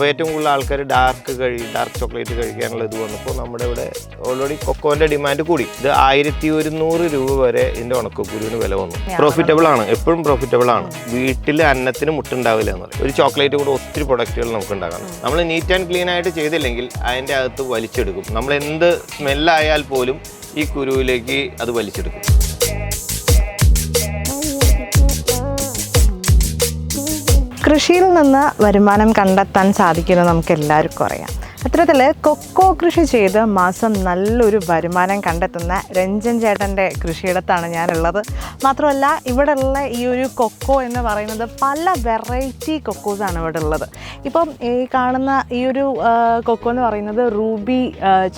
അപ്പോൾ ഏറ്റവും കൂടുതൽ ആൾക്കാർ ഡാർക്ക് കഴി ഡാർക്ക് ചോക്ലേറ്റ് കഴിക്കാനുള്ള ഇത് വന്നപ്പോൾ നമ്മുടെ ഇവിടെ ഓൾറെഡി കൊക്കോന്റെ ഡിമാൻഡ് കൂടി. ഇത് ആയിരത്തി ഒരുന്നൂറ് രൂപ വരെ ഇതിന്റെ ഉണക്കക്കുരുവിന് വില വന്നു. പ്രോഫിറ്റബിൾ ആണ്. എപ്പോഴും പ്രോഫിറ്റബിൾ ആണ്. വീട്ടിൽ അന്നത്തിന് മുട്ടുണ്ടാവില്ല എന്ന് പറയും. ഒരു ചോക്ലേറ്റ് കൂടെ ഒത്തിരി പ്രൊഡക്റ്റുകൾ നമുക്ക് ഉണ്ടാകണം നമ്മൾ നീറ്റ് ആൻഡ് ക്ലീൻ ആയിട്ട് ചെയ്തില്ലെങ്കിൽ അതിന്റെ അകത്ത് വലിച്ചെടുക്കും. നമ്മൾ എന്ത് സ്മെല്ലായാൽ പോലും ഈ കുരുവിലേക്ക് അത് വലിച്ചെടുക്കും. കൃഷിയിൽ നിന്ന് വരുമാനം കണ്ടെത്താൻ സാധിക്കുന്നത് നമുക്ക് എല്ലാവർക്കും അറിയാം. അത്തരത്തിൽ കൊക്കോ കൃഷി ചെയ്ത് മാസം നല്ലൊരു വരുമാനം കണ്ടെത്തുന്ന രഞ്ജൻ ചേട്ടന്റെ കൃഷിയിടത്താണ് ഞാനുള്ളത്. മാത്രമല്ല ഇവിടെ ഉള്ള ഈ ഒരു കൊക്കോ എന്ന് പറയുന്നത് പല വെറൈറ്റി കൊക്കോസാണ് ഇവിടെ ഉള്ളത് ഇപ്പം ഈ കാണുന്ന ഈ ഒരു കൊക്കോ എന്ന് പറയുന്നത് റൂബി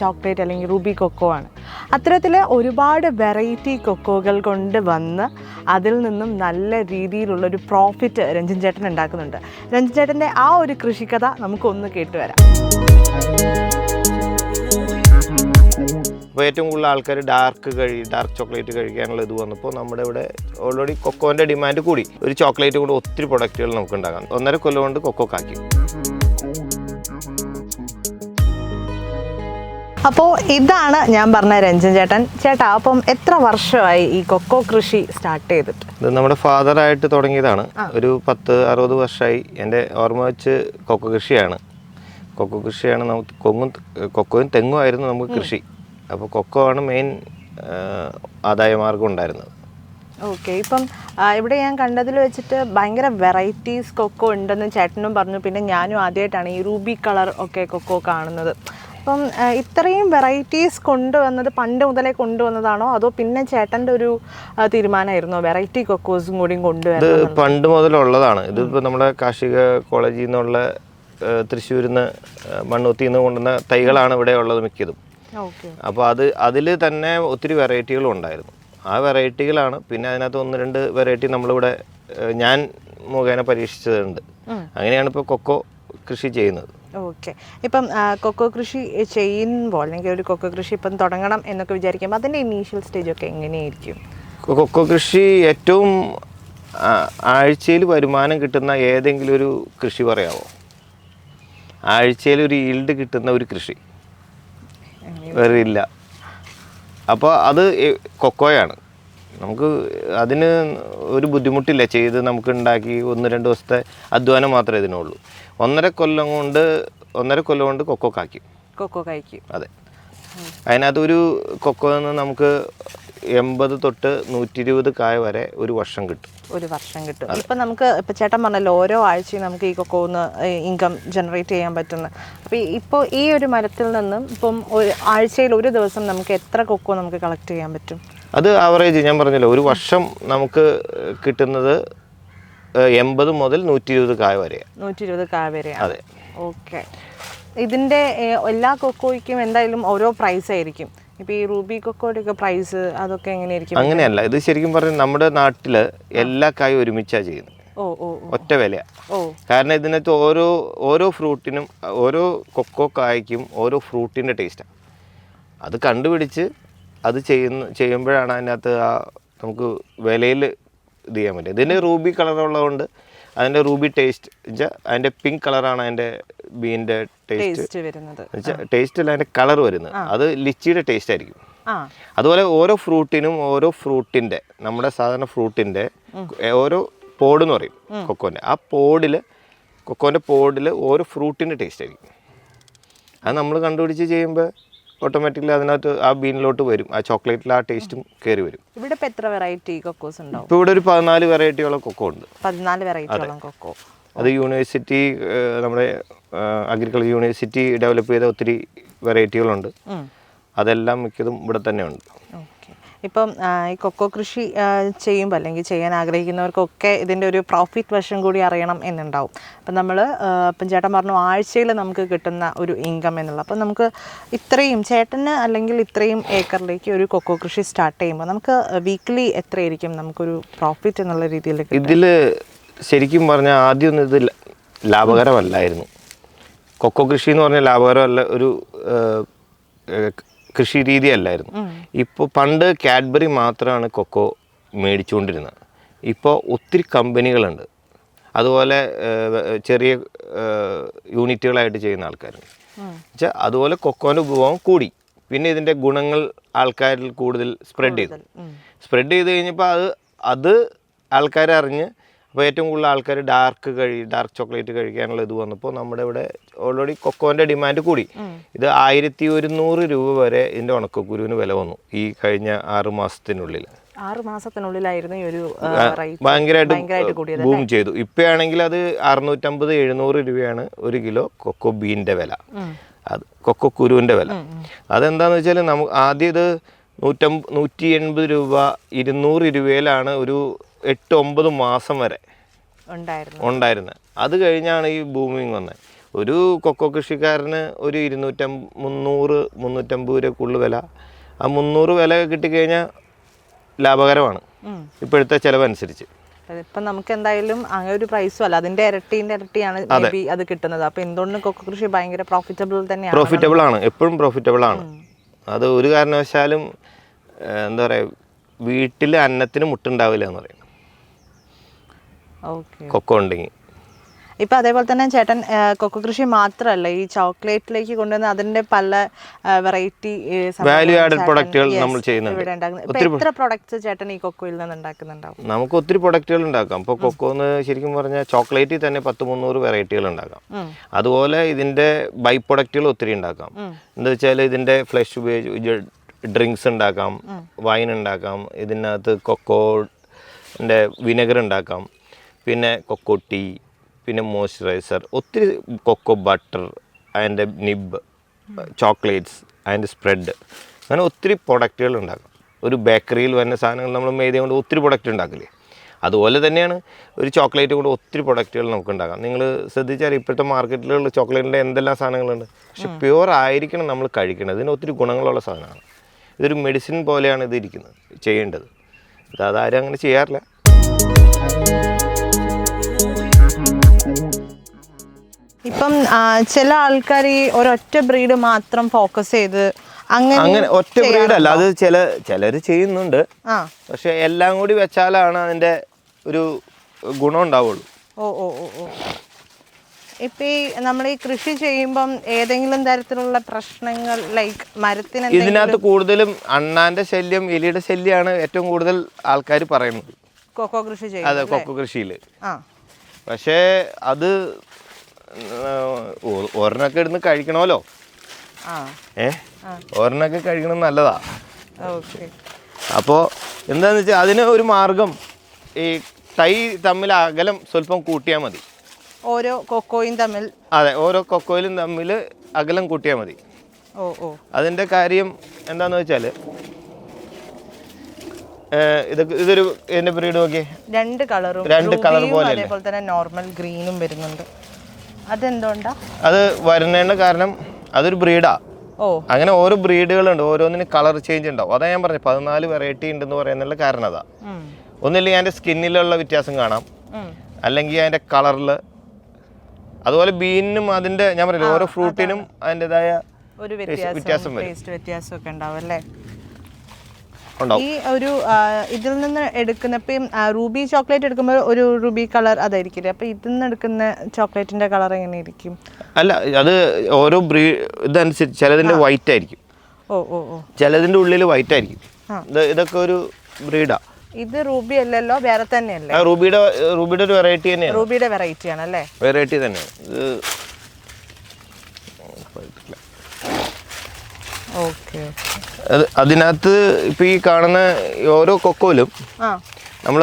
ചോക്ലേറ്റ് അല്ലെങ്കിൽ റൂബി കൊക്കോ ആണ്. അത്തരത്തിൽ ഒരുപാട് വെറൈറ്റി കൊക്കോകൾ കൊണ്ട് വന്ന് അതിൽ നിന്നും നല്ല രീതിയിലുള്ളൊരു പ്രോഫിറ്റ് രഞ്ജൻ ചേട്ടൻ ഉണ്ടാക്കുന്നുണ്ട്. രഞ്ജൻ ചേട്ടന്റെ ആ ഒരു കൃഷിക്കഥ നമുക്കൊന്ന് കേട്ടുവരാം. അപ്പോൾ ഏറ്റവും കൂടുതൽ ആൾക്കാർ ഡാർക്ക് കഴി ഡാർക്ക് ചോക്ലേറ്റ് കഴിക്കാനുള്ള ഇത് വന്നപ്പോൾ നമ്മുടെ ഇവിടെ ഓൾറെഡി കൊക്കോന്റെ ഡിമാൻഡ് കൂടി. ഒരു ചോക്ലേറ്റ് കൊണ്ട് ഒത്തിരി പ്രൊഡക്റ്റുകൾ നമുക്ക് ഉണ്ടാക്കാം ഒന്നര കൊല്ലം കൊണ്ട് കൊക്കോ കാക്കി അപ്പോൾ ഇതാണ് ഞാൻ പറഞ്ഞ രഞ്ജൻ ചേട്ടൻ. ചേട്ടാ അപ്പം എത്ര വർഷമായി ഈ കൊക്കോ കൃഷി സ്റ്റാർട്ട് ചെയ്തിട്ട്? ഇത് നമ്മുടെ ഫാദറായിട്ട് തുടങ്ങിയതാണ്. ഒരു പത്ത് അറുപത് വർഷമായി എന്റെ ഓർമ്മ വെച്ച് കൊക്കോ കൃഷിയാണ്. കൊക്കോ കൃഷിയാണ് നമുക്ക് കൊങ്ങും കൊക്കോയും തെങ്ങും ആയിരുന്നു നമുക്ക് കൃഷി. അപ്പോൾ കൊക്കോ ആണ് മെയിൻ ആദായ മാർഗം ഉണ്ടായിരുന്നത്. ഓക്കെ ഇപ്പം ഇവിടെ ഞാൻ കണ്ടതിൽ വെച്ചിട്ട് ഭയങ്കര വെറൈറ്റീസ് കൊക്കോ ഉണ്ടെന്ന് ചേട്ടനും പറഞ്ഞു. പിന്നെ ഞാനും ആദ്യമായിട്ടാണ് ഈ റൂബി കളർ ഒക്കെ കൊക്കോ കാണുന്നത്. അപ്പം ഇത്രയും വെറൈറ്റീസ് കൊണ്ടുവന്നത് പണ്ട് മുതലേ കൊണ്ടുവന്നതാണോ? അതോ പിന്നെ ചേട്ടന്റെ ഒരു തീരുമാനമായിരുന്നു? വെറൈറ്റി കൊക്കോസും കൂടിയും കൊണ്ടുവരുന്നത് പണ്ട് മുതലുള്ളതാണ്. ഇതിപ്പോൾ നമ്മുടെ കാർഷിക കോളേജിൽ നിന്നുള്ള തൃശ്ശൂരിൽ നിന്ന് മണ്ണുത്തിയിൽ നിന്ന് കൊണ്ടുവന്ന തൈകളാണ് ഇവിടെ ഉള്ളത് മിക്കതും. അപ്പോൾ അത് അതിൽ തന്നെ ഒത്തിരി വെറൈറ്റികളും ഉണ്ടായിരുന്നു. ആ വെറൈറ്റികളാണ് പിന്നെ അതിനകത്ത് ഒന്ന് രണ്ട് വെറൈറ്റി നമ്മളിവിടെ ഞാൻ മുഖേന പരീക്ഷിച്ചതുണ്ട്. അങ്ങനെയാണ് ഇപ്പോൾ കൊക്കോ കൃഷി ചെയ്യുന്നത്. ഓക്കെ. ഇപ്പം കൊക്കോ കൃഷി ചെയ്യുമ്പോൾ അല്ലെങ്കിൽ ഒരു കൊക്കോ കൃഷി ഇപ്പം തുടങ്ങണം എന്നൊക്കെ വിചാരിക്കുമ്പോൾ അതിന്റെ ഇനീഷ്യൽ സ്റ്റേജ് ഒക്കെ എങ്ങനെയായിരിക്കും? കൊക്കോ കൃഷി ഏറ്റവും ആഴ്ചയിൽ വരുമാനം കിട്ടുന്ന ഏതെങ്കിലും ഒരു കൃഷി പറയാമോ ആഴ്ചയിൽ ഒരു ഈൽഡ് കിട്ടുന്ന ഒരു കൃഷി. വേറെ ഇല്ല. അപ്പോൾ അത് കൊക്കോയാണ്. നമുക്ക് അതിന് ഒരു ബുദ്ധിമുട്ടില്ല. ചെയ്ത് നമുക്ക് ഉണ്ടാക്കി ഒന്ന് രണ്ട് ദിവസത്തെ അധ്വാനം മാത്രമേ ഇതിനുള്ളൂ. ഒന്നര കൊല്ലം കൊണ്ട് ഒന്നര കൊല്ലം കൊണ്ട് കൊക്കോ കാക്കും കൊക്കോ കായ്ക്കും. അതെ. അതിനകത്തൊരു കൊക്കോ നിന്ന് നമുക്ക് എൺപത് തൊട്ട് നൂറ്റി ഇരുപത് കായ വരെ ഒരു വർഷം കിട്ടും. ഒരു വർഷം കിട്ടും. ഇപ്പം നമുക്ക് ഇപ്പം ചേട്ടൻ പറഞ്ഞല്ലോ ഓരോ ആഴ്ചയും നമുക്ക് ഈ കൊക്കോന്ന് ഇൻകം ജനറേറ്റ് ചെയ്യാൻ പറ്റുന്ന. അപ്പോൾ ഇപ്പോൾ ഈ ഒരു മരത്തിൽ നിന്നും ഇപ്പം ഒരു ആഴ്ചയിൽ ഒരു ദിവസം നമുക്ക് എത്ര കൊക്കോ നമുക്ക് കളക്ട് ചെയ്യാൻ പറ്റും? അത് ആവറേജ് ഞാൻ പറഞ്ഞല്ലോ ഒരു വർഷം നമുക്ക് കിട്ടുന്നത് എൺപത് മുതൽ നൂറ്റി ഇരുപത് കായ വരെ നൂറ്റി ഇരുപത് കായ വരെ അതെ. ഓക്കെ. ഇതിന്റെ എല്ലാ കൊക്കോയ്ക്കും എന്തായാലും ഓരോ പ്രൈസ് ആയിരിക്കും. ഇപ്പോൾ ഈ റൂബി കൊക്കോയുടെ ഒക്കെ പ്രൈസ് അതൊക്കെ എങ്ങനെയായിരിക്കും? അങ്ങനെയല്ല ഇത് ശരിക്കും പറഞ്ഞാൽ നമ്മുടെ നാട്ടിൽ എല്ലാ കായും ഒരുമിച്ചാണ് ചെയ്യുന്നത്. ഒറ്റ വിലയാണ് കാരണം ഇതിനകത്ത് ഓരോ ഓരോ ഫ്രൂട്ടിനും ഓരോ കൊക്കോ കായ്ക്കും ഓരോ ഫ്രൂട്ടിന്റെ ടേസ്റ്റാണ് അത് കണ്ടുപിടിച്ച് അത് ചെയ്യുന്ന ചെയ്യുമ്പോഴാണ് അതിനകത്ത് ആ നമുക്ക് വിലയിൽ ഇത് ചെയ്യാൻ പറ്റും ഇതിന് റൂബി കളറുള്ളതുകൊണ്ട് അതിന്റെ റൂബി ടേസ്റ്റ് വെച്ചാൽ അതിന്റെ പിങ്ക് കളറാണ് അതിന്റെ ബീന്റെ ടേസ്റ്റ്. ടേസ്റ്റ് വരുന്നത്. ടേസ്റ്റ് അല്ല അതിന്റെ കളർ വരുന്നത്. അത് ലിച്ചിയുടെ ടേസ്റ്റ് ആയിരിക്കും. അതുപോലെ ഓരോ ഫ്രൂട്ടിനും ഓരോ ഫ്രൂട്ടിന്റെ നമ്മുടെ സാധാരണ ഫ്രൂട്ടിന്റെ ഓരോ പോഡ് എന്ന് പറയും കൊക്കോന്റെ ആ പോഡിൽ കൊക്കോന്റെ പോഡിൽ ഓരോ ഫ്രൂട്ടിന്റെ ടേസ്റ്റ് ആയിരിക്കും. അത് നമ്മൾ കണ്ടുപിടിച്ച് ചെയ്യുമ്പോൾ ഓട്ടോമാറ്റിക്കലി അതിനകത്ത് ആ ബീനിലോട്ട് വരും. ആ ചോക്ലേറ്റിൽ ആ ടേസ്റ്റും കയറി വരും. ഇവിടെ എത്ര വെറൈറ്റി കൊക്കോസ് ഉണ്ടാവും? ഇപ്പോൾ ഇവിടെ ഒരു പതിനാല് വെറൈറ്റിയോളം കൊക്കോ ഉണ്ട്. പതിനാല് വെറൈറ്റിയോളം കൊക്കോ അത് യൂണിവേഴ്സിറ്റി നമ്മുടെ അഗ്രികൾച്ചർ യൂണിവേഴ്സിറ്റി ഡെവലപ്പ് ചെയ്ത ഒത്തിരി വെറൈറ്റികളുണ്ട് അതെല്ലാം മിക്കതും ഇവിടെ തന്നെ ഉണ്ട്. ഇപ്പം ഈ കൊക്കോ കൃഷി ചെയ്യുമ്പോൾ അല്ലെങ്കിൽ ചെയ്യാൻ ആഗ്രഹിക്കുന്നവർക്കൊക്കെ ഇതിന്റെ ഒരു പ്രോഫിറ്റ് വശം കൂടി അറിയണം എന്നുണ്ടാവും. അപ്പം നമ്മൾ ഇപ്പം ചേട്ടൻ പറഞ്ഞു ആഴ്ചയിൽ നമുക്ക് കിട്ടുന്ന ഒരു ഇൻകം എന്നുള്ളത്. അപ്പം നമുക്ക് ഇത്രയും ചേട്ടന് അല്ലെങ്കിൽ ഇത്രയും ഏക്കറിലേക്ക് ഒരു കൊക്കോ കൃഷി സ്റ്റാർട്ട് ചെയ്യുമ്പോൾ നമുക്ക് വീക്ക്ലി എത്രയായിരിക്കും നമുക്കൊരു പ്രോഫിറ്റ് എന്നുള്ള രീതിയിൽ? ഇതിൽ ശരിക്കും പറഞ്ഞാൽ ആദ്യമൊന്നും ഇത് ലാഭകരമല്ലായിരുന്നു. കൊക്കോ കൃഷി എന്ന് പറഞ്ഞാൽ ലാഭകരമല്ല ഒരു കൃഷി രീതി അല്ലായിരുന്നു ഇപ്പോൾ പണ്ട് കാഡ്ബറി മാത്രമാണ് കൊക്കോ മേടിച്ചുകൊണ്ടിരുന്നത് ഇപ്പോൾ ഒത്തിരി കമ്പനികളുണ്ട്. അതുപോലെ ചെറിയ യൂണിറ്റുകളായിട്ട് ചെയ്യുന്ന ആൾക്കാരുണ്ട്. വെച്ചാൽ അതുപോലെ കൊക്കോന്റെ ഉപഭോഗം കൂടി. പിന്നെ ഇതിന്റെ ഗുണങ്ങൾ ആൾക്കാരിൽ കൂടുതൽ സ്പ്രെഡ് ചെയ്തു. സ്പ്രെഡ് ചെയ്ത് കഴിഞ്ഞപ്പോൾ അത് അത് ആൾക്കാർ അറിഞ്ഞ് അപ്പോൾ ഏറ്റവും കൂടുതൽ ആൾക്കാർ ഡാർക്ക് കഴി ഡാർക്ക് ചോക്ലേറ്റ് കഴിക്കാനുള്ള ഇത് വന്നപ്പോൾ നമ്മുടെ ഇവിടെ ഓൾറെഡി കൊക്കോന്റെ ഡിമാൻഡ് കൂടി. ഇത് ആയിരത്തി ഒരുന്നൂറ് രൂപ വരെ ഇതിന്റെ ഉണക്കക്കുരുവിന് വില വന്നു ഈ കഴിഞ്ഞ ആറ് മാസത്തിനുള്ളിൽ. ആറ് മാസത്തിനുള്ളിലായിരുന്നു ഈ ഒരു ഭയങ്കരമായിട്ട് ബൂം ചെയ്തു. ഇപ്പോഴാണെങ്കിൽ അത് അറുന്നൂറ്റമ്പത് എഴുന്നൂറ് രൂപയാണ് ഒരു കിലോ കൊക്കോ ബീന്റെ വില. അത് കൊക്കോ കുരുവിന്റെ വില. അതെന്താന്ന് വെച്ചാൽ നമുക്ക് ആദ്യം ഇത് നൂറ്റമ്പ നൂറ്റി എൺപത് രൂപ ഇരുന്നൂറ് രൂപയിലാണ് ഒരു എട്ട് ഒമ്പത് മാസം വരെ ഉണ്ടായിരുന്നു. ഉണ്ടായിരുന്നത് അത് കഴിഞ്ഞാണ് ഈ ബൂമിങ് വന്നത്. ഒരു കൊക്കോ കൃഷിക്കാരന് ഒരു ഇരുന്നൂറ്റം മുന്നൂറ് മുന്നൂറ്റമ്പത് രൂപക്കുള്ള വില. ആ മുന്നൂറ് വില കിട്ടിക്കഴിഞ്ഞാൽ ലാഭകരമാണ്. ഇപ്പോഴത്തെ ചിലവനുസരിച്ച്. ഇപ്പം നമുക്ക് എന്തായാലും അങ്ങനെ ഒരു പ്രൈസും അല്ല. അതിന്റെ ഇരട്ടിന്റെ ഇരട്ടിയാണ് അത്. കിട്ടുന്നത്. അപ്പൊ എന്തുകൊണ്ട് കൊക്കോ കൃഷി ഭയങ്കര പ്രോഫിറ്റബിൾ തന്നെയാണ്? പ്രോഫിറ്റബിൾ ആണ്. എപ്പോഴും പ്രോഫിറ്റബിൾ ആണ്. അത് ഒരു കാരണവശാലും എന്താ പറയുക വീട്ടിൽ അന്നത്തിന് മുട്ടുണ്ടാവില്ല എന്ന് പറയും. കൊക്കോ ഉണ്ടെങ്കിൽ ഇപ്പൊ അതേപോലെ തന്നെ ചേട്ടൻ കൊക്കു കൊക്കോ കൃഷി മാത്രല്ല ഈ ചോക്ലേറ്റിലേക്ക് കൊണ്ടുവന്ന അതിന്റെ പല വെറൈറ്റി വാല്യൂ ആഡഡ് പ്രൊഡക്റ്റുകൾ നമ്മൾ ചെയ്യുന്നുണ്ട്. ഇപ്പൊ എത്ര പ്രൊഡക്ട്സ് ചേട്ടൻ ഈ കൊക്കോയിൽ നിന്ന് ഉണ്ടാക്കുന്നുണ്ടാവും? നമുക്ക് ഒത്തിരി പ്രൊഡക്റ്റുകൾ ഉണ്ടാക്കാം. ഇപ്പോൾ കൊക്കോന്ന് ശരിക്കും പറഞ്ഞാൽ ചോക്ലേറ്റിൽ തന്നെ പത്ത് മുന്നൂറ് വെറൈറ്റികൾ ഉണ്ടാക്കാം. അതുപോലെ ഇതിന്റെ ബൈ പ്രൊഡക്റ്റുകൾ ഒത്തിരി ഉണ്ടാക്കാം. എന്താ വെച്ചാൽ ഇതിന്റെ ഫ്ലഷ് ഉപയോഗിച്ച് ഡ്രിങ്ക്സ് ഉണ്ടാക്കാം വൈൻ ഉണ്ടാക്കാം ഇതിനകത്ത് കൊക്കോന്റെ വിനെഗർ ഉണ്ടാക്കാം. പിന്നെ കൊക്കോ ടീ പിന്നെ മോയ്സ്ചറൈസർ ഒത്തിരി കൊക്കോ ബട്ടർ അതിന്റെ നിബ് ചോക്ലേറ്റ്സ് അതിന്റെ സ്പ്രെഡ് അങ്ങനെ ഒത്തിരി പ്രൊഡക്റ്റുകൾ ഉണ്ടാക്കും ഒരു ബേക്കറിയിൽ വരുന്ന സാധനങ്ങൾ നമ്മൾ മെയ്ത കൊണ്ട് ഒത്തിരി പ്രൊഡക്റ്റ് ഉണ്ടാക്കില്ലേ? അതുപോലെ തന്നെയാണ് ഒരു ചോക്ലേറ്റ് കൊണ്ട് ഒത്തിരി പ്രൊഡക്റ്റുകൾ നമുക്ക് ഉണ്ടാക്കാം നിങ്ങൾ ശ്രദ്ധിച്ചാൽ ഇപ്പോഴത്തെ മാർക്കറ്റിലുള്ള ചോക്ലേറ്റിന്റെ എന്തെല്ലാം സാധനങ്ങളുണ്ട്? പക്ഷെ പ്യുവർ ആയിരിക്കണം നമ്മൾ കഴിക്കുന്നത് ഇതിന് ഒത്തിരി ഗുണങ്ങളുള്ള സാധനമാണ്. ഇതൊരു മെഡിസിൻ പോലെയാണ് ഇത് ഇരിക്കുന്നത് ചെയ്യേണ്ടത്. അതാരും അങ്ങനെ ചെയ്യാറില്ല. ഇപ്പം ചില ആൾക്കാർ ഈ ഒരൊറ്റ ബ്രീഡ് മാത്രം ഫോക്കസ് ചെയ്ത് അങ്ങനെ ഒറ്റ ബ്രീഡ് അല്ല അത് ചില ചിലർ ചെയ്യുന്നുണ്ട്. പക്ഷെ എല്ലാം കൂടി വെച്ചാലാണ് അതിന്റെ ഒരു ഗുണം ഉണ്ടാവുള്ളൂ. ഓ ഓ ഓ ഓ. ഇപ്പൊ ഈ നമ്മൾ ഈ കൃഷി ചെയ്യുമ്പം ഏതെങ്കിലും തരത്തിലുള്ള പ്രശ്നങ്ങൾ ലൈക്ക് മരത്തിന് ഇതിനകത്ത് കൂടുതലും അണ്ണാന്റെ ശല്യം എലിയുടെ ശല്യമാണ് ഏറ്റവും കൂടുതൽ ആൾക്കാർ പറയുന്നത്. കൊക്കോ കൃഷി അതെ കൊക്കോ കൃഷിയിൽ പക്ഷേ അത് ഒരെണ്ണൊക്കെ ഇടുന്ന് കഴിക്കണമല്ലോ. ഏ? ഒരെണ്ണൊക്കെ കഴിക്കണം നല്ലതാ. അപ്പോ അപ്പോൾ എന്താന്ന് വെച്ചാൽ അതിന് ഒരു മാർഗം ഈ തൈ തമ്മിൽ അകലം സ്വല്പം കൂട്ടിയാൽ മതി. ഓരോ കൊക്കോയും തമ്മിൽ? അതെ ഓരോ കൊക്കോയിലും തമ്മിൽ അകലം കൂട്ടിയാൽ മതി. ഓ ഓ. അതിന്റെ കാര്യം എന്താന്ന് വെച്ചാൽ ഇതൊക്കെ ഇതൊരു എന്റെ ബ്രീഡ് നോക്കിയേ. രണ്ട് കളറും രണ്ട് കളർ പോലെ? അതേപോലെ തന്നെ നോർമൽ ഗ്രീനും വരുന്നുണ്ട്. അതെന്തുകൊണ്ടാ? അത് വരുന്നതിന്റെ കാരണം അതൊരു ബ്രീഡാ ഓ. അങ്ങനെ ഓരോ ബ്രീഡുകളുണ്ട് ഓരോന്നിനും കളർ ചേഞ്ച് ഉണ്ടാവും. അതാ ഞാൻ പറഞ്ഞു പതിനാല് വെറൈറ്റി ഉണ്ടെന്ന് പറയുന്നുള്ള കാരണം അതാ. ഒന്നില്ലെങ്കിൽ അതിന്റെ സ്കിന്നിലുള്ള വ്യത്യാസം കാണാം. അല്ലെങ്കിൽ അതിന്റെ കളറിൽ അതുപോലെ ബീനിനും അതിന്റെ ഞാൻ പറഞ്ഞില്ല ഓരോ ഫ്രൂട്ടിനും അതിന്റെതായ ഒരു വ്യത്യാസം വ്യത്യാസം ടേസ്റ്റ് വ്യത്യാസം ഉണ്ടാവും അല്ലേ? ഈ ഒരു ഇതിൽ നിന്ന് എടുക്കുന്ന ഇപ്പം റൂബി ചോക്ലേറ്റ് എടുക്കുമ്പോൾ ഒരു റൂബി കളർ അതായിരിക്കും അപ്പൊ ഇതിൽ നിന്ന് എടുക്കുന്ന ചോക്ലേറ്റിന്റെ കളർ എങ്ങനെ ഇരിക്കും അല്ല അത് ഓരോ ബ്രീ ഇതനുസരിച്ച് ചിലതിന്റെ വൈറ്റ് ആയിരിക്കും ഓ ഓ ഓ. ചിലതിന്റെ ഉള്ളിൽ വൈറ്റ് ആയിരിക്കും ഇത് ഇതൊക്കെ ഒരു ബ്രീഡാ. ഇത് റൂബി അല്ലല്ലോ വേറെ തന്നെയല്ലേ? റൂബിയുടെ റൂബിയുടെ ഒരു വെറൈറ്റി തന്നെയാണ്. റൂബിയുടെ വെറൈറ്റി ആണല്ലേ വെറൈറ്റി തന്നെയാണ് ഇത് ഓക്കെ അത് അതിനകത്ത് ഇപ്പൊ ഈ കാണുന്ന ഓരോ കൊക്കോയിലും നമ്മൾ നമ്മൾ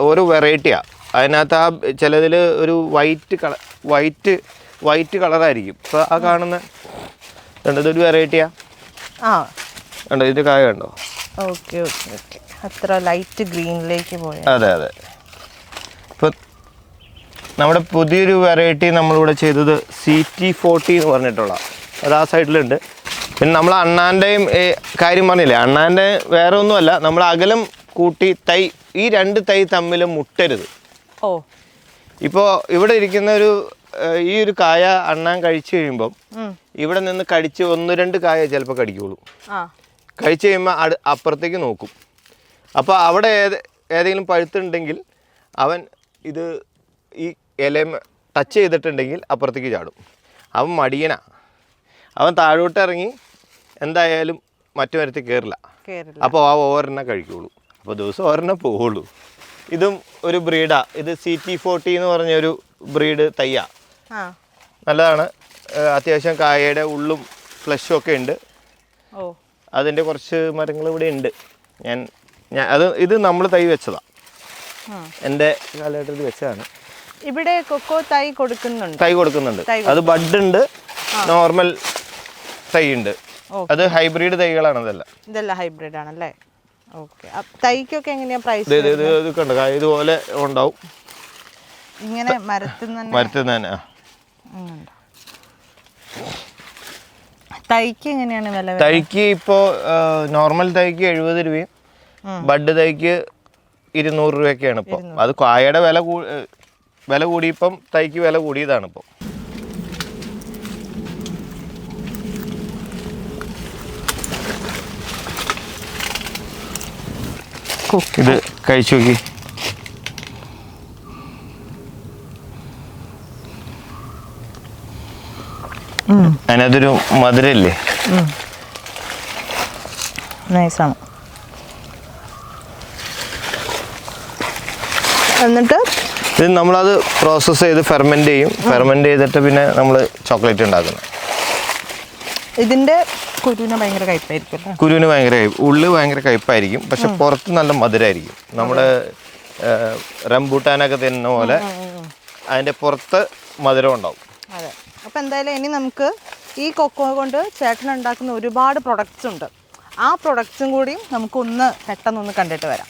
ഓരോ വെറൈറ്റിയാണ് അതിനകത്ത് ആ ചിലതിൽ ഒരു വൈറ്റ് കളർ വൈറ്റ് വൈറ്റ് കളറായിരിക്കും. ഇപ്പോൾ ആ കാണുന്ന കണ്ടത് ഒരു വെറൈറ്റിയാ. ആ. കണ്ടോ ഇതിന്റെ കായ കണ്ടോ? Okay okay okay. അത്ര ലൈറ്റ് ഗ്രീനിലേക്ക് പോയി. അതെ അതെ. ഇപ്പം നമ്മുടെ പുതിയൊരു വെറൈറ്റി നമ്മളിവിടെ ചെയ്തത് സി ടി ഫോർട്ടി എന്ന് പറഞ്ഞിട്ടുള്ള അത് ആ സൈഡിലുണ്ട് പിന്നെ നമ്മൾ അണ്ണാന്റെയും കാര്യം പറഞ്ഞില്ലേ? അണ്ണാന്റെ വേറെ ഒന്നുമല്ല നമ്മൾ അകലം കൂട്ടി തൈ ഈ രണ്ട് തൈ തമ്മിൽ മുട്ടരുത്. ഓ. ഇപ്പോൾ ഇവിടെ ഇരിക്കുന്ന ഒരു ഈ ഒരു കായ അണ്ണാൻ കഴിച്ചു കഴിയുമ്പം ഇവിടെ നിന്ന് കടിച്ച് ഒന്ന് രണ്ട് കായ ചിലപ്പോൾ കടിക്കുള്ളൂ കഴിച്ചു കഴിയുമ്പോൾ അടു അപ്പുറത്തേക്ക് നോക്കും. അപ്പോൾ അവിടെ ഏത് ഏതെങ്കിലും പഴുത്തുണ്ടെങ്കിൽ അവൻ ഇത് ഈ ഇലയും ടച്ച് ചെയ്തിട്ടുണ്ടെങ്കിൽ അപ്പുറത്തേക്ക് ചാടും. അവൻ മടിയനാ. അവൻ താഴോട്ട് ഇറങ്ങി എന്തായാലും മറ്റു മരത്തിൽ കയറില്ല അപ്പോൾ ആ ഓരെണ്ണ കഴിക്കുള്ളൂ. അപ്പോൾ ദിവസം ഓരെണ്ണം പോവുള്ളൂ. ഇതും ഒരു ബ്രീഡാ. ഇത് സി ടി ഫോർട്ടി എന്ന് പറഞ്ഞ ഒരു ബ്രീഡ് തയ്യ. നല്ലതാണ്. അത്യാവശ്യം കായയുടെ ഉള്ളും ഫ്ലഷും ഒക്കെ ഉണ്ട്. അതിന്റെ കുറച്ച് മരങ്ങൾ ഇവിടെ ഉണ്ട്. ഞാൻ ഞാൻ അത് ഇത് നമ്മൾ തൈ വെച്ചതാ. എന്റെ കാലഘട്ടത്തിൽ വെച്ചതാണ്. ഇവിടെ കൊക്കോ തൈ കൊടുക്കുന്നുണ്ട്. തൈ കൊടുക്കുന്നുണ്ട്. അത് ബഡ് ഉണ്ട് നോർമൽ തൈ ഉണ്ട് അത് ഹൈബ്രിഡ് തൈകളാണ് ഇതെല്ലാം. ഇതെല്ലാം ഹൈബ്രിഡ് ആണല്ലേ? ഓക്കെ തൈക്കൊക്കെ എങ്ങനെയാ പ്രൈസ് ഇത് കണ്ടോ? ഇതുപോലെ ഉണ്ടാവും. ഇങ്ങനെ മരത്തിൽ മരത്തിൽ തന്നെ. തൈക്ക് എങ്ങനെയാണ് വില? തൈക്ക് ഇപ്പോൾ നോർമൽ തൈക്ക് എഴുപത് രൂപയും ബഡ് തൈക്ക് ഇരുന്നൂറ് രൂപയൊക്കെയാണ് ഇപ്പോൾ അത് കായയുടെ വില വില കൂടിയപ്പം തൈക്ക് വില കൂടിയതാണ് ഇപ്പോൾ ഇത് കഴിച്ചു നോക്കി. അതിനകത്തൊരു മധുരല്ലേ നൈസാണ്. എന്നിട്ട്? ഇത് നമ്മളത് പ്രോസസ്സ് ചെയ്ത് ഫെർമെന്റ് ചെയ്യും. ഫെർമെന്റ് ചെയ്തിട്ട് പിന്നെ നമ്മൾ ചോക്ലേറ്റ് ഉണ്ടാക്കുന്നത് ഇതിന്റെ കുരുവിന് ഭയങ്കര കയ്പായിരിക്കും കുരുവിന് ഭയങ്കര ഉള്ളു ഭയങ്കര കയ്പായിരിക്കും. പക്ഷെ പുറത്ത് നല്ല മധുരമായിരിക്കും നമ്മുടെ റംബൂട്ടാനൊക്കെ തിന്നുന്ന പോലെ അതിന്റെ പുറത്ത് മധുരം ഉണ്ടാവും. അതെ. അപ്പം എന്തായാലും ഇനി നമുക്ക് ഈ കൊക്കോ കൊണ്ട് ചേട്ടൻ ഉണ്ടാക്കുന്ന ഒരുപാട് പ്രൊഡക്ട്സ് ഉണ്ട്. ആ പ്രൊഡക്ട്സും കൂടി നമുക്കൊന്ന് പെട്ടെന്നൊന്ന് കണ്ടിട്ട് വരാം.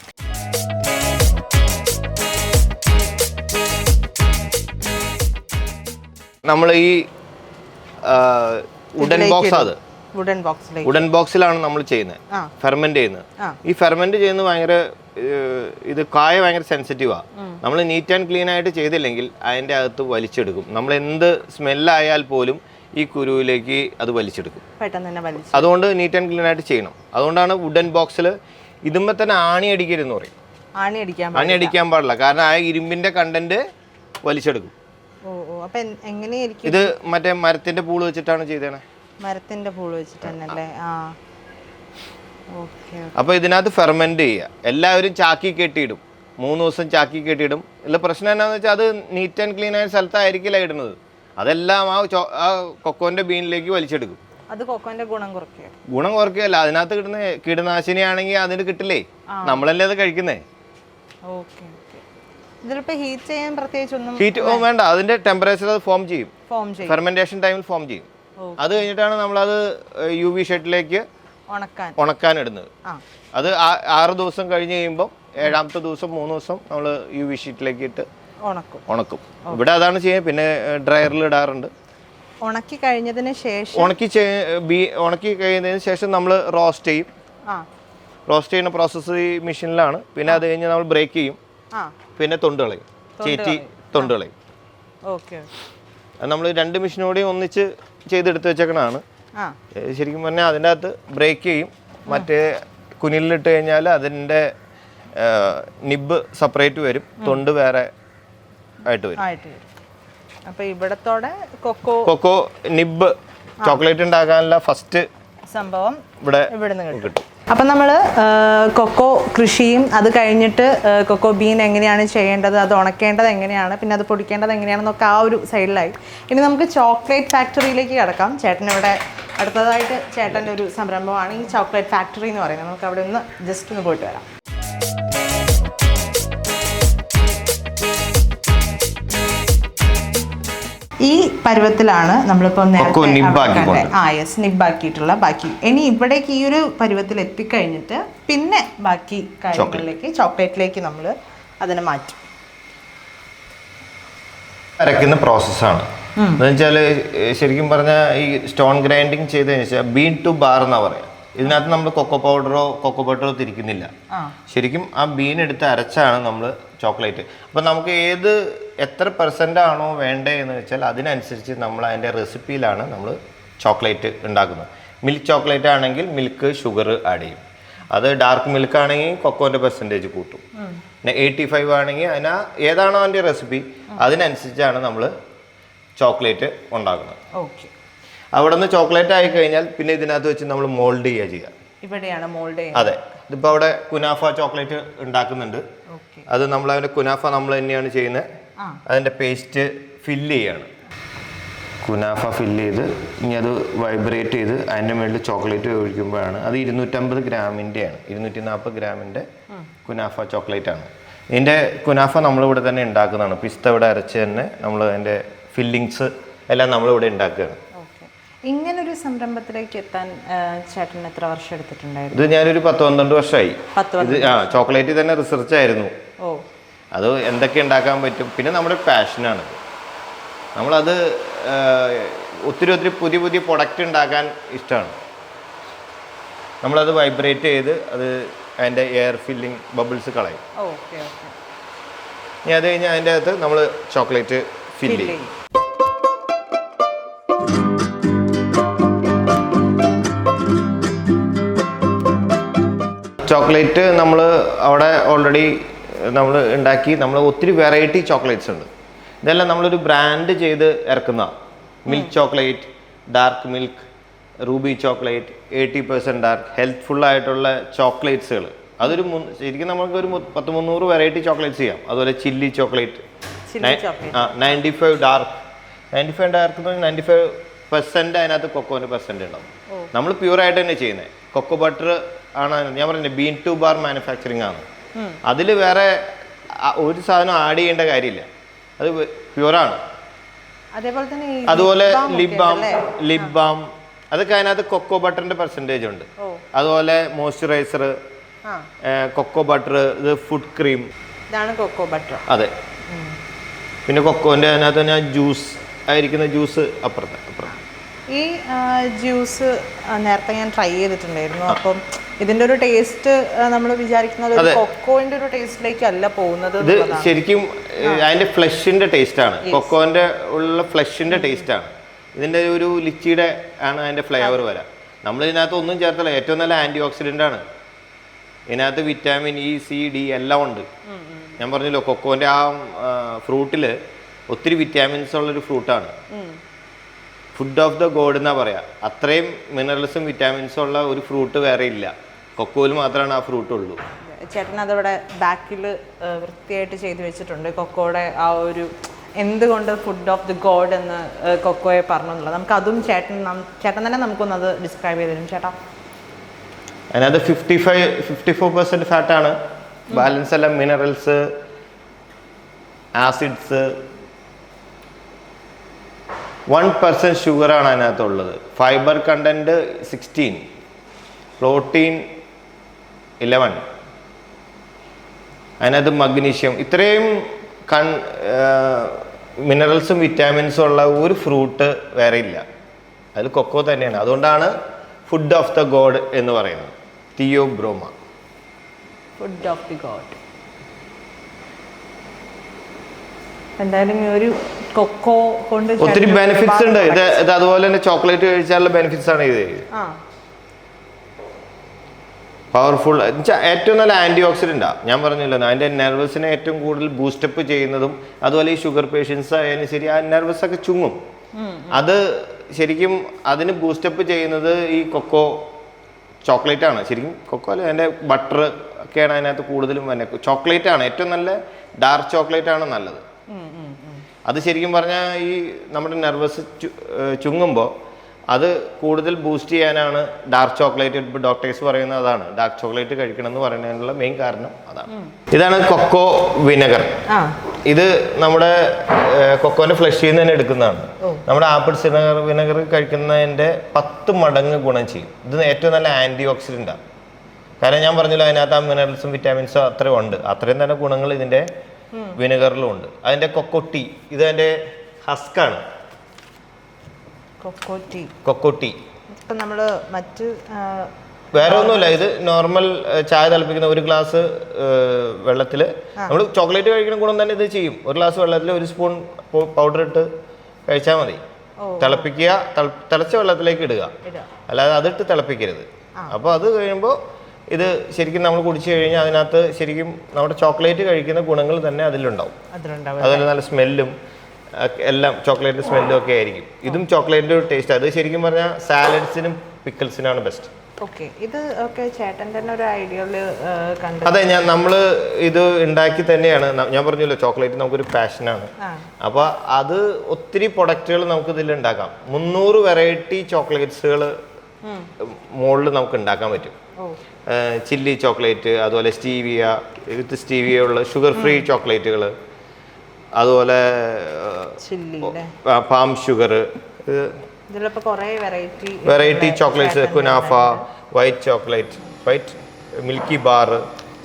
നമ്മൾ ഈ ഉഡൻ ബോക്സ് അത്. വുഡൻ ബോക്സിലേക്ക് വുഡൻ ബോക്സിലാണ് നമ്മൾ ചെയ്യുന്നത്. ഫെർമെന്റ് ചെയ്യുന്നത്. ഈ ഫെർമെന്റ് ചെയ്യുന്നത് ഭയങ്കര ഇത് കായ ഭയങ്കര സെൻസിറ്റീവാണ് നമ്മൾ നീറ്റ് ആൻഡ് ക്ലീൻ ആയിട്ട് ചെയ്തില്ലെങ്കിൽ അതിന്റെ അകത്ത് വലിച്ചെടുക്കും. നമ്മൾ എന്ത് സ്മെല്ലായാൽ പോലും ഈ കുരുവിലേക്ക് അത് വലിച്ചെടുക്കും. പെട്ടെന്ന് തന്നെ വലിച്ചു. അതുകൊണ്ട് നീറ്റ് ആൻഡ് ക്ലീൻ ആയിട്ട് ചെയ്യണം. അതുകൊണ്ടാണ് വുഡൻ ബോക്സിൽ ഇതുമ്പോൾ തന്നെ ആണി അടിക്കരുതെന്ന് പറയും. ആണി അടിക്കാൻ ആണി അടിക്കാൻ പാടില്ല. കാരണം ആ ഇരുമ്പിന്റെ കണ്ടന്റ് വലിച്ചെടുക്കും. ഇത് മറ്റേ മരത്തിന്റെ പൂൾ വെച്ചിട്ടാണ് ചെയ്തേണേ. മരത്തിന്റെ പൂൾ വെച്ചിട്ട് തന്നെ അല്ലേ ആ അപ്പൊ ഇതിനകത്ത് ഫെർമെന്റ് ചെയ്യുക. എല്ലാവരും ചാക്കി കെട്ടിയിടും. മൂന്ന് ദിവസം ചാക്കി കെട്ടിയിടും. ഇല്ല പ്രശ്നം എന്നാന്ന് വെച്ചാൽ അത് നീറ്റ് ആൻഡ് ക്ലീൻ ആയ സ്ഥലത്തായിരിക്കില്ല ഇടുന്നത്. അതെല്ലാം ആ ചോ ആ കൊക്കോന്റെ ബീനിലേക്ക് വലിച്ചെടുക്കും. അത് കൊക്കോന്റെ ഗുണം കുറയ്ക്കുക ഗുണം കുറയ്ക്കുകയല്ല അതിനകത്ത് കിട്ടുന്ന കീടനാശിനിയാണെങ്കിൽ അതിന് കിട്ടില്ലേ? നമ്മളല്ലേ അത് കഴിക്കുന്നേ? ഓക്കെ ഇതിലിപ്പോ ഹീറ്റ് ചെയ്യാൻ പ്രത്യേകിച്ച് ഒന്നും ഹീറ്റ് വേണ്ട. അതിന്റെ ടെമ്പറേച്ചർ അത് ഫോം ചെയ്യും. ഫോം ചെയ്യും. ഫെർമെന്റേഷൻ ടൈമിൽ ഫോം ചെയ്യും. അത് കഴിഞ്ഞിട്ടാണ് നമ്മളത് യു വി ഷെഡിലേക്ക് ഉണക്കാൻ. ഇടുന്നത് അത് ആറ് ദിവസം കഴിഞ്ഞ് കഴിയുമ്പോൾ ഏഴാമത്തെ ദിവസം മൂന്ന് ദിവസം നമ്മൾ യു വി ഷീറ്റിലേക്ക് ഇട്ട് ഉണക്കും. ഇവിടെ അതാണ് ചെയ്യുന്നത് പിന്നെ ഡ്രയറിൽ ഇടാറുണ്ട്. ഉണക്കി കഴിഞ്ഞതിന് ശേഷം? ഉണക്കി ഉണക്കി കഴിഞ്ഞതിന് ശേഷം നമ്മൾ റോസ്റ്റ് ചെയ്യും. റോസ്റ്റ് ചെയ്യുന്ന പ്രോസസ്സ് ഈ മെഷീനിലാണ്. പിന്നെ അത് കഴിഞ്ഞ് നമ്മൾ ബ്രേക്ക് ചെയ്യും. പിന്നെ തൊണ്ട് കളയും. തൊണ്ടുകളയും തൊണ്ട് കളയും. ഓക്കെ നമ്മൾ രണ്ട് മെഷീനോടെയും ഒന്നിച്ച് ചെയ്തെടുത്ത് വെച്ചേക്കണതാണ്. ശരിക്കും പറഞ്ഞാൽ അതിന്റെ അകത്ത് ബ്രേക്ക് ചെയ്യും. മറ്റേ കുനിലിട്ട് കഴിഞ്ഞാൽ അതിന്റെ നിബ് സെപ്പറേറ്റ് വരും. തൊണ്ട് വേറെ ആയിട്ട് വരും. അപ്പൊ ഇവിടത്തോടെ കൊക്കോ കൊക്കോ നിബ് ചോക്ലേറ്റ് ഉണ്ടാക്കാനുള്ള ഫസ്റ്റ് സംഭവം ഇവിടെ ഇവിടുന്ന് കിട്ടും. അപ്പം നമ്മൾ കൊക്കോ കൃഷിയും അത് കഴിഞ്ഞിട്ട് കൊക്കോ ബീൻ എങ്ങനെയാണ് ചെയ്യേണ്ടത് അത് ഉണക്കേണ്ടത് എങ്ങനെയാണ് പിന്നെ അത് പൊടിക്കേണ്ടത് എങ്ങനെയാണെന്നൊക്കെ ആ ഒരു സൈഡിലായി. ഇനി നമുക്ക് ചോക്ലേറ്റ് ഫാക്ടറിയിലേക്ക് കിടക്കാം. ചേട്ടൻ ഇവിടെ അടുത്തതായിട്ട് ചേട്ടന്റെ ഒരു സംരംഭമാണ് ഈ ചോക്ലേറ്റ് ഫാക്ടറി എന്ന് പറയുന്നത്. നമുക്ക് അവിടെ ഒന്ന് ജസ്റ്റ് ഒന്ന് പോയിട്ട് വരാം. ഈ പരുവത്തിലാണ് നമ്മളിപ്പോൾ നേരത്തെ. ആ യെസ് നിബാക്കിയിട്ടുള്ള ബാക്കി. ഇനി ഇവിടേക്ക് ഈ ഒരു പരുവത്തിൽ എത്തിക്കഴിഞ്ഞിട്ട് പിന്നെ ബാക്കി കാര്യങ്ങളിലേക്ക് ചോക്ലേറ്റിലേക്ക് നമ്മൾ അതിനെ മാറ്റും. അരയ്ക്കുന്ന പ്രോസസ്സാണ് എന്ന് വെച്ചാൽ ശരിക്കും പറഞ്ഞാൽ ഈ സ്റ്റോൺ ഗ്രൈൻഡിങ് ചെയ്തതിന് ശേഷം ബീൻ ടു ബാർ എന്നാണ് പറയാം. ഇതിനകത്ത് നമ്മൾ കൊക്കോ പൗഡറോ കൊക്കോ ബട്ടറോ തിരിക്കുന്നില്ല. ശരിക്കും ആ ബീൻ എടുത്ത് അരച്ചാണ് നമ്മൾ ചോക്ലേറ്റ്. അപ്പം നമുക്ക് ഏത് എത്ര പെർസെന്റ് ആണോ വേണ്ടേ എന്ന് വെച്ചാൽ അതിനനുസരിച്ച് നമ്മൾ അതിന്റെ റെസിപ്പിയിലാണ് നമ്മൾ ചോക്ലേറ്റ് ഉണ്ടാക്കുന്നത്. മിൽക്ക് ചോക്ലേറ്റ് ആണെങ്കിൽ മിൽക്ക് ഷുഗർ ആഡ് ചെയ്യും. അത് ഡാർക്ക് മിൽക്ക് ആണെങ്കിൽ കൊക്കോന്റെ പെർസെന്റേജ് കൂട്ടും. പിന്നെ എയ്റ്റി ഫൈവ് ആണെങ്കിൽ അതിനാ ഏതാണോ അതിന്റെ റെസിപ്പി അതിനനുസരിച്ചാണ് നമ്മൾ ചോക്ലേറ്റ് ഉണ്ടാക്കുന്നത്. ഓക്കെ അവിടെ നിന്ന് ചോക്ലേറ്റ് ആയി കഴിഞ്ഞാൽ പിന്നെ ഇതിനകത്ത് വെച്ച് നമ്മൾ മോൾഡ് ചെയ്യുക ചെയ്യുക. ഇവിടെയാണ് മോൾഡ് അതെ. ഇതിപ്പോൾ അവിടെ കുനാഫ ചോക്ലേറ്റ് ഉണ്ടാക്കുന്നുണ്ട്. അത് നമ്മൾ അതിന്റെ കുനാഫ നമ്മൾ തന്നെയാണ് ചെയ്യുന്നത്. അതിന്റെ അതിന്റെ പേസ്റ്റ് ഫില്ല് ചെയ്യാണ്. കുനാഫ ഫില്ല് ചെയ്ത് ഇനി അത് വൈബ്രേറ്റ് ചെയ്ത് അതിന്റെ മുകളിൽ ചോക്ലേറ്റ് ഒഴിക്കുമ്പോഴാണ്. അത് ഇരുന്നൂറ്റമ്പത് ഗ്രാമിന്റെയാണ്. ഇരുന്നൂറ്റി നാൽപ്പത് ഗ്രാമിന്റെ കുനാഫ ചോക്ലേറ്റ് ആണ് ഇതിന്റെ കുനാഫ നമ്മളിവിടെ തന്നെ ഉണ്ടാക്കുന്നതാണ്. പിസ്ത ഇവിടെ അരച്ച് തന്നെ നമ്മൾ അതിന്റെ ഫില്ലിങ്സ് എല്ലാം നമ്മളിവിടെ ഉണ്ടാക്കുകയാണ്. ഇങ്ങനൊരു സംരംഭത്തിലേക്ക് എത്താൻ ചേട്ടൻ എത്ര വർഷം എടുത്തിട്ടുണ്ടായിരുന്നു? ഇത് ഞാനൊരു പത്ത് പന്ത്രണ്ട് വർഷമായി ഇത് ആ ചോക്ലേറ്റ് തന്നെ റിസർച്ച് ആയിരുന്നു. ഓ. അത് എന്തൊക്കെ ഉണ്ടാക്കാൻ പറ്റും? പിന്നെ നമ്മുടെ പാഷനാണ് നമ്മളത് ഒത്തിരി ഒത്തിരി പുതിയ പുതിയ പ്രൊഡക്റ്റ് ഉണ്ടാക്കാൻ ഇഷ്ടമാണ് നമ്മളത് വൈബ്രേറ്റ് ചെയ്ത് അത് അതിന്റെ എയർ ഫില്ലിങ് ബബിൾസ് കളയും. Okay okay. ഇനി അത് കഴിഞ്ഞ് അതിന്റെ അകത്ത് നമ്മൾ ചോക്ലേറ്റ് ഫില്ല് ചെയ്യും. ചോക്ലേറ്റ് നമ്മൾ അവിടെ ഓൾറെഡി നമ്മൾ ഉണ്ടാക്കി. നമ്മൾ ഒത്തിരി വെറൈറ്റി ചോക്ലേറ്റ്സ് ഉണ്ട്. ഇതെല്ലാം നമ്മളൊരു ബ്രാൻഡ് ചെയ്ത് ഇറക്കുന്ന milk chocolate dark milk ruby chocolate eighty percent dark healthful ആയിട്ടുള്ള ചോക്ലേറ്റ്സുകൾ അതൊരു ശരിക്കും നമുക്ക് ഒരു പത്ത് മുന്നൂറ് വെറൈറ്റി ചോക്ലേറ്റ്സ് ചെയ്യാം. അതുപോലെ chilli chocolate ninety five dark ninety five dark എന്ന് പറഞ്ഞാൽ നയന്റി ഫൈവ് പെർസെന്റ് അതിനകത്ത് കൊക്കോന്റെ പെർസെന്റ് ഉണ്ടാവും. നമ്മൾ പ്യൂറായിട്ട് തന്നെ ചെയ്യുന്നത് കൊക്കോ ബട്ടർ ആണ് ഞാൻ പറഞ്ഞില്ലേ ബീൻ ടു ബാർ മാനുഫാക്ചറിങ് ആണ്. അതിൽ വേറെ ഒരു സാധനം ആഡ് ചെയ്യേണ്ട കാര്യമില്ല. അത് പ്യുവറാണ് അതേപോലെ ലിപ് ബാം ലിപ് ബാം അതൊക്കെ അതിനകത്ത് കൊക്കോ ബട്ടറിന്റെ പെർസെന്റേജ് ഉണ്ട്. അതുപോലെ മോയ്സ്ചറൈസർ കൊക്കോ ബട്ടർ ഇത് ഫുഡ് ക്രീം ഇതാണ് കൊക്കോ ബട്ടർ. അതെ. പിന്നെ കൊക്കോന്റെ അതിനകത്ത് തന്നെ ജ്യൂസ് ആയിരിക്കുന്ന ജ്യൂസ് അപ്പുറത്തെ അപ്പുറത്ത്. ഈ ജ്യൂസ് നേരത്തെ ഞാൻ ട്രൈ ചെയ്തിട്ടുണ്ടായിരുന്നു. അപ്പം ഇതിന്റെ ഒരു ടേസ്റ്റ് നമ്മൾ വിചാരിക്കുന്നത് ഒരു കൊക്കോന്റെ ഒരു ടേസ്റ്റിലേക്ക് അല്ല പോകുന്നത് ഇത് ശരിക്കും അതിന്റെ ഫ്ലഷിന്റെ ടേസ്റ്റ് ആണ്. കൊക്കോന്റെ ഉള്ള ഫ്ലഷിന്റെ ടേസ്റ്റ് ആണ്. ഇതിന്റെ ഒരു ലിച്ചിയുടെ ആണ് അതിന്റെ ഫ്ലേവർ വരാം. നമ്മൾ ഇതിനകത്ത് ഒന്നും ചേർത്തല്ല. ഏറ്റവും നല്ല ആന്റി ഓക്സിഡന്റ് ആണ്. ഇതിനകത്ത് വിറ്റാമിൻ ഇ സി ഡി എല്ലാം ഉണ്ട്. ഞാൻ പറഞ്ഞല്ലോ കൊക്കോന്റെ ആ ഫ്രൂട്ടിൽ ഒത്തിരി വിറ്റാമിൻസ് ഉള്ളൊരു ഫ്രൂട്ടാണ് ഫുഡ് ഓഫ് ദ ഗോഡ് എന്നാ പറയാ. അത്രയും മിനറൽസും വിറ്റാമിൻസും ഉള്ള ഒരു ഫ്രൂട്ട് വേറെ ഇല്ല. കൊക്കോയിൽ മാത്രമാണ് ആ ഫ്രൂട്ട് ഉള്ളൂ. ചേട്ടൻ അതവിടെ ബാക്കിൽ വൃത്തിയായിട്ട് ചെയ്തു വെച്ചിട്ടുണ്ട്. കൊക്കോയുടെ ആ ഒരു എന്തുകൊണ്ട് ഫുഡ് ഓഫ് ദി ഗോഡ് എന്ന് കൊക്കോയെ പറഞ്ഞു എന്നുള്ളത് നമുക്ക് അതും ചേട്ടൻ ചേട്ടൻ തന്നെ നമുക്കൊന്ന് അത് ഡിസ്ക്രൈബ് ചെയ്ത് തരും. ചേട്ടാ. അതിനകത്ത് fifty five fifty four percent ഫാറ്റാണ് balance എല്ലാം മിനറൽസ് ആസിഡ്സ് വൺ പെർസെന്റ് ഷുഗറാണ് അതിനകത്തുള്ളത്. Fibre content sixteen protein eleven അതിനകത്ത് മഗ്നീഷ്യം ഇത്രയും കൺ മിനറൽസും വിറ്റാമിൻസും ഉള്ള ഒരു ഫ്രൂട്ട് വേറെ ഇല്ല. അതിൽ കൊക്കോ തന്നെയാണ്. അതുകൊണ്ടാണ് ഫുഡ് ഓഫ് ദ ഗോഡ് എന്ന് പറയുന്നത്. Theobroma food of the god എന്തായാലും ഈ ഒരു കൊക്കോ കൊണ്ട് ഒത്തിരി ബെനിഫിറ്റ്സ് ഉണ്ട്. ഇത് ഇത് അതുപോലെ തന്നെ ചോക്ലേറ്റ് കഴിച്ചാലുള്ള ബെനിഫിറ്റ്സ് ആണ് ഇത്. ആ. പവർഫുൾ ഏറ്റവും നല്ല ആന്റി ഓക്സിഡന്റാ ഞാൻ പറഞ്ഞല്ലോ അതിന്റെ നെർവസിനെ ഏറ്റവും കൂടുതൽ ബൂസ്റ്റപ്പ് ചെയ്യുന്നതും അതുപോലെ ഈ ഷുഗർ പേഷ്യൻസ് ആയാലും ശരി ആ നെർവസ് ഒക്കെ ചുങ്ങും. അത് ശരിക്കും അതിന് ബൂസ്റ്റപ്പ് ചെയ്യുന്നത് ഈ കൊക്കോ ചോക്ലേറ്റ് ആണ്. ശരിക്കും കൊക്കോ അല്ല അതിന്റെ ബട്ടർ ഒക്കെയാണ് അതിനകത്ത് കൂടുതലും വന്നെ. ചോക്ലേറ്റ് ആണ് ഏറ്റവും നല്ല ഡാർക്ക് ചോക്ലേറ്റ് ആണ് നല്ലത്. അത് ശരിക്കും പറഞ്ഞാൽ ഈ നമ്മുടെ നെർവസ് ചുങ്ങുമ്പോൾ അത് കൂടുതൽ ബൂസ്റ്റ് ചെയ്യാനാണ് ഡാർക്ക് ചോക്ലേറ്റ് ഇപ്പോൾ ഡോക്ടേഴ്സ് പറയുന്നത് അതാണ്. ഡാർക്ക് ചോക്ലേറ്റ് കഴിക്കണം എന്ന് പറയുന്നതിനുള്ള മെയിൻ കാരണം അതാണ്. ഇതാണ് കൊക്കോ വിനെഗർ ഇത് നമ്മുടെ കൊക്കോനെ ഫ്ലഷ് നിന്ന് തന്നെ എടുക്കുന്നതാണ് നമ്മുടെ ആപ്പിൾ സിനഗർ വിനെഗർ കഴിക്കുന്നതിന്റെ പത്ത് മടങ്ങ് ഗുണം ചെയ്യും. ഇത് ഏറ്റവും നല്ല ആന്റി ഓക്സിഡന്റാണ് കാരണം ഞാൻ പറഞ്ഞല്ലോ അതിനകത്ത് ആ മിനറൽസും വിറ്റാമിൻസും അത്രയും ഉണ്ട്. അത്രയും തന്നെ ഗുണങ്ങൾ ഇതിന്റെ വിനെഗറിലും ഉണ്ട്. അതിന്റെ കൊക്കൊട്ടി ഇത് അതിന്റെ ഹസ്കാണ് cocoa cocoa tea. Cocoa tea ഇപ്പം നമ്മൾ മറ്റ് വേറെ ഒന്നുമില്ല. ഇത് നോർമൽ ചായ തിളപ്പിക്കുന്ന ഒരു ഗ്ലാസ് വെള്ളത്തിൽ നമ്മൾ ചോക്ലേറ്റ് കഴിക്കുന്ന ഗുണം തന്നെ ഇത് ചെയ്യും. ഒരു ഗ്ലാസ് വെള്ളത്തിൽ ഒരു സ്പൂൺ പൗഡർ ഇട്ട് കഴിച്ചാൽ മതി. തിളപ്പിക്കുക തിള- തിളച്ച വെള്ളത്തിലേക്ക് ഇടുക. ഇടുക. അല്ലാതെ അതിട്ട് തിളപ്പിക്കരുത്. അപ്പോൾ അത് കഴിയുമ്പോൾ ഇത് ശരിക്കും നമ്മൾ കുടിച്ചു കഴിഞ്ഞാൽ അതിനകത്ത് ശരിക്കും നമ്മുടെ ചോക്ലേറ്റ് കഴിക്കുന്ന ഗുണങ്ങൾ തന്നെ അതിലുണ്ടാവും. അതുപോലെ നല്ല സ്മെല്ലും എല്ലാം ചോക്ലേറ്റ് സ്മെല്ലും ഒക്കെ ആയിരിക്കും. ഇതും ചോക്ലേറ്റിന്റെ ഒരു ടേസ്റ്റ്. അത് ശരിക്കും പറഞ്ഞാൽ സാലഡ്സിനും പിക്കിൾസിനാണ് ബെസ്റ്റ്. ഇത് ചേട്ടൻ തന്നെ ഒരു അതെ ഞാൻ നമ്മൾ ഇത് ഉണ്ടാക്കി തന്നെയാണ്. ഞാൻ പറഞ്ഞല്ലോ ചോക്ലേറ്റ് നമുക്കൊരു പാഷനാണ്. അപ്പൊ അപ്പോൾ അത് ഒത്തിരി പ്രൊഡക്റ്റുകൾ നമുക്ക് ഇതിൽ ഉണ്ടാക്കാം. മുന്നൂറ് വെറൈറ്റി ചോക്ലേറ്റ്സുകൾ മുകളിൽ നമുക്ക് ഉണ്ടാക്കാൻ പറ്റും. ചില്ലി ചോക്ലേറ്റ് അതുപോലെ സ്റ്റീവിയ വിത്ത് സ്റ്റീവിയ ഉള്ള ഷുഗർ ഫ്രീ ചോക്ലേറ്റുകൾ അതുപോലെ palm sugar variety variety chocolates kunafa white chocolate white Milkybar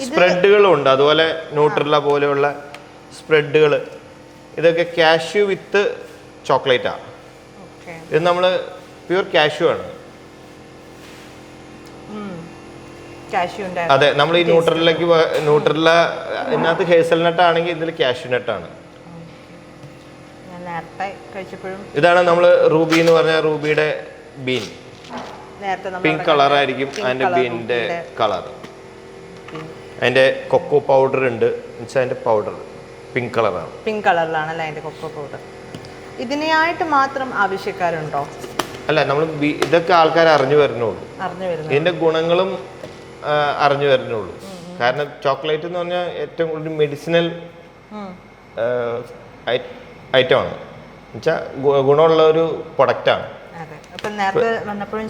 സ്പ്രെഡുകളും ഉണ്ട്. അതുപോലെ ന്യൂട്രല്ല പോലെയുള്ള സ്പ്രെഡുകൾ ഇതൊക്കെ കാഷ്യൂ വിത്ത് ചോക്ലേറ്റാണ് ഇത് നമ്മൾ പ്യൂർ കാഷ്യൂ ആണ്. അതെ നമ്മൾ ഈ ന്യൂട്രലിലേക്ക് ന്യൂട്രല്ല ഇതിനകത്ത് ഹേസൽനട്ട് ആണെങ്കിൽ ഇതിൽ കാഷ്യൂ നട്ട് കഴിച്ചപ്പോഴും ഇതാണ് നമ്മൾ റൂബി എന്ന് പറഞ്ഞ റൂബിയുടെ ബീൻ. പിങ്ക് കളർ ആയിരിക്കും അതിന്റെ ബീനിന്റെ കളർ അതിന്റെ കൊക്കോ പൗഡർ ഉണ്ട്. അതിന്റെ പൗഡർ പിങ്ക് കളറാണ്. പിങ്ക് കളറിലാണല്ലേ അതിന്റെ കൊക്കോ പൗഡർ? ഇതിനായിട്ട് മാത്രം ആവശ്യക്കാരുണ്ടോ? അല്ല നമ്മൾ ഇതൊക്കെ ആൾക്കാർ അറിഞ്ഞു വരുന്നു ഇതിന്റെ ഗുണങ്ങളും അറിഞ്ഞു വരുന്നുള്ളൂ. കാരണം ചോക്ലേറ്റ് എന്ന് പറഞ്ഞാൽ ഏറ്റവും കൂടുതൽ മെഡിസിനൽ ഐറ്റം ഐറ്റമാണ് എന്നുവെച്ചാൽ ഗുണമുള്ള ഒരു പ്രൊഡക്റ്റാണ് അപ്പം നേരത്തെ വന്നപ്പോഴും.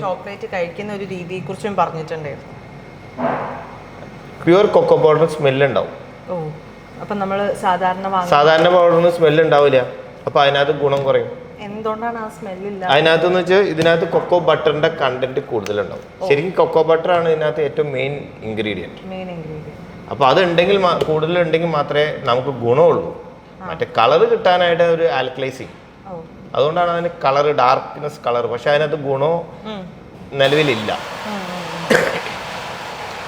ചോക്ലേറ്റ് കഴിക്കുന്ന ഒരു രീതിയെ കുറിച്ചും പറഞ്ഞിട്ടുണ്ടായിരുന്നു. പ്യുവർ കൊക്കോ പൗഡർ സ്മെല്ല് ഉണ്ടാവും. ഓ. അപ്പം നമ്മൾ സാധാരണ സാധാരണ പൗഡറിന് സ്മെല്ല് ഉണ്ടാവില്ല. അപ്പോൾ അതിനകത്ത് ഗുണം കുറയും. എന്തുകൊണ്ടാണ് ആ സ്മെല്ലില്ല അതിനകത്ത് എന്ന് വെച്ചാൽ ഇതിനകത്ത് കൊക്കോ ബട്ടറിന്റെ കണ്ടന്റ് കൂടുതലുണ്ടാവും. ശരിക്കും കൊക്കോ ബട്ടർ ആണ് ഇതിനകത്ത് ഏറ്റവും മെയിൻ ഇൻഗ്രീഡിയന്റ് മെയിൻ ഇൻഗ്രീഡിയന്റ് അപ്പോൾ അതുണ്ടെങ്കിൽ കൂടുതലുണ്ടെങ്കിൽ മാത്രമേ നമുക്ക് ഗുണമുള്ളൂ. മറ്റേ കളർ കിട്ടാനായിട്ട് ഒരു ആൽക്കലൈസിങ് അതുകൊണ്ടാണ് അതിന് കളർ ഡാർക്ക്നെസ് കളർ പക്ഷെ അതിനകത്ത് ഗുണോ നിലവിലില്ല.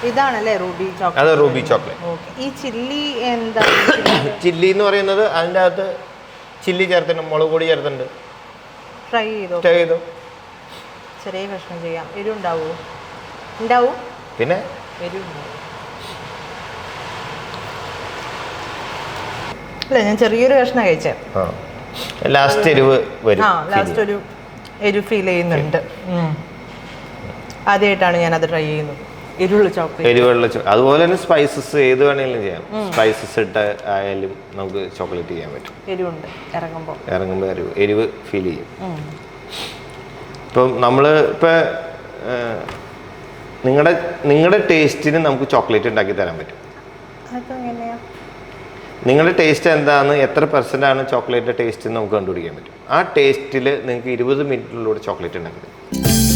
ഇതാണല്ലേ റൂബി ചോക്ലേറ്റ്? അത് റൂബി ചോക്ലേറ്റ്. ഈ ചില്ലി എന്താ? ചില്ലി എന്ന് പറയുന്നത് അതിന്റെ അകത്ത് ചില്ലി ചേർത്തിട്ടുണ്ട് മുളക് പൊടി ചേർത്തിട്ടുണ്ട്. ഫ്രൈ ചെയ്തോ? ഫ്രൈ ചെയ്തു? ചെറിയ കഷ്ണം ചെയ്യാം. എരിവുണ്ടാവോ? ഉണ്ടാവോ? പിന്നെ? എരിവ് ഉണ്ടാവും അല്ല ഞാൻ ചെറിയൊരു കഷ്ണം കഴിച്ചേ. ലാസ്റ്റ് എരിവ് വരും ആ ലാസ്റ്റ് ഒരു എരിവ് ഫീൽ ചെയ്യുന്നുണ്ട്. ആദ്യമായിട്ടാണ് ഞാൻ അത് ട്രൈ ചെയ്യുന്നത്. എരിവുള്ള അതുപോലെ തന്നെ സ്പൈസസ് ഏത് വേണമെങ്കിലും ചെയ്യാം. സ്പൈസസ് ഇട്ട് ആയാലും നമുക്ക് ചോക്ലേറ്റ് ചെയ്യാൻ പറ്റും. എരിവുണ്ട് ഇറങ്ങുമ്പോൾ ഇറങ്ങുമ്പോൾ എരിവ് എരിവ് ഫീൽ ചെയ്യും. ഇപ്പം നമ്മൾ ഇപ്പം നിങ്ങളുടെ നിങ്ങളുടെ ടേസ്റ്റിന് നമുക്ക് ചോക്ലേറ്റ് ഉണ്ടാക്കി തരാൻ പറ്റും. നിങ്ങളുടെ ടേസ്റ്റ് എന്താണ് എത്ര പെർസെന്റ് ആണ് ചോക്ലേറ്റിന്റെ ടേസ്റ്റ് നമുക്ക് കണ്ടുപിടിക്കാൻ പറ്റും. ആ ടേസ്റ്റിൽ നിങ്ങൾക്ക് ഇരുപത് മിനിറ്റിലൂടെ ചോക്ലേറ്റ് ഉണ്ടാക്കി തരും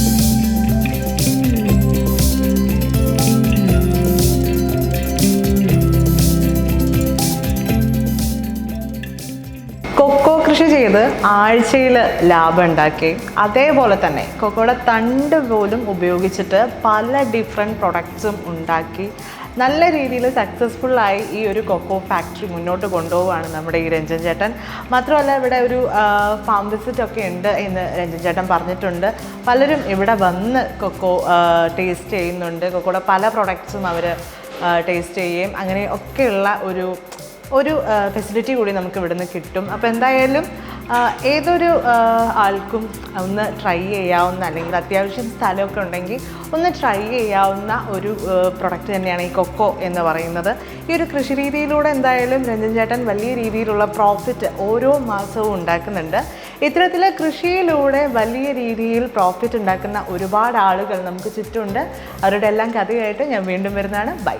ചെയ്ത് ആഴ്ചയിൽ ലാഭം ഉണ്ടാക്കി. അതേപോലെ തന്നെ കൊക്കോയുടെ തണ്ട് പോലും ഉപയോഗിച്ചിട്ട് പല ഡിഫറെന്റ് പ്രൊഡക്ട്സും ഉണ്ടാക്കി. നല്ല രീതിയിൽ സക്സസ്ഫുള്ളായി ഈ ഒരു കൊക്കോ ഫാക്ടറി മുന്നോട്ട് കൊണ്ടുപോവുകയാണ് നമ്മുടെ ഈ രഞ്ജൻ ചേട്ടൻ. മാത്രമല്ല ഇവിടെ ഒരു ഫാം വിസിറ്റ് ഒക്കെ ഉണ്ട് എന്ന് രഞ്ജൻ ചേട്ടൻ പറഞ്ഞിട്ടുണ്ട്. പലരും ഇവിടെ വന്ന് കൊക്കോ ടേസ്റ്റ് ചെയ്യുന്നുണ്ട്. കൊക്കോയുടെ പല പ്രൊഡക്ട്സും അവർ ടേസ്റ്റ് ചെയ്യുകയും അങ്ങനെ ഒക്കെയുള്ള ഒരു ഒരു ഫെസിലിറ്റി കൂടി നമുക്ക് ഇവിടുന്ന് കിട്ടും. അപ്പോൾ എന്തായാലും ഏതൊരു ആൾക്കും ഒന്ന് ട്രൈ ചെയ്യാവുന്ന അല്ലെങ്കിൽ അത്യാവശ്യം സ്ഥലമൊക്കെ ഉണ്ടെങ്കിൽ ഒന്ന് ട്രൈ ചെയ്യാവുന്ന ഒരു പ്രൊഡക്റ്റ് തന്നെയാണ് ഈ കൊക്കോ എന്ന് പറയുന്നത്. ഈ ഒരു കൃഷി രീതിയിലൂടെ എന്തായാലും രഞ്ജൻ ചേട്ടൻ വലിയ രീതിയിലുള്ള പ്രോഫിറ്റ് ഓരോ മാസവും ഉണ്ടാക്കുന്നുണ്ട്. ഇത്തരത്തിൽ കൃഷിയിലൂടെ വലിയ രീതിയിൽ പ്രോഫിറ്റ് ഉണ്ടാക്കുന്ന ഒരുപാട് ആളുകൾ നമുക്ക് ചുറ്റുമുണ്ട്. അവരുടെ എല്ലാം കഥയായിട്ട് ഞാൻ വീണ്ടും വരുന്നതാണ്. ബൈ